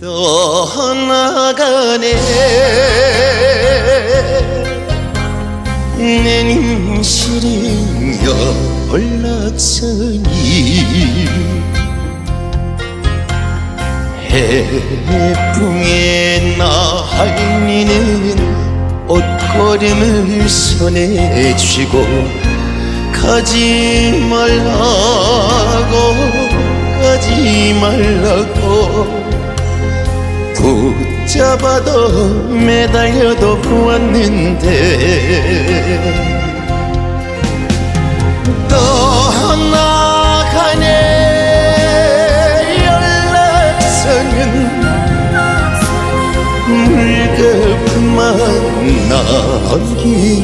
떠나가네. 내 님실은 연락선이 해풍에 날리는 옷걸음을 손에 쥐고 가지 말라 말라고 붙잡아도 매달려도 보았는데 떠나가네 연락선은 물거품만 남기고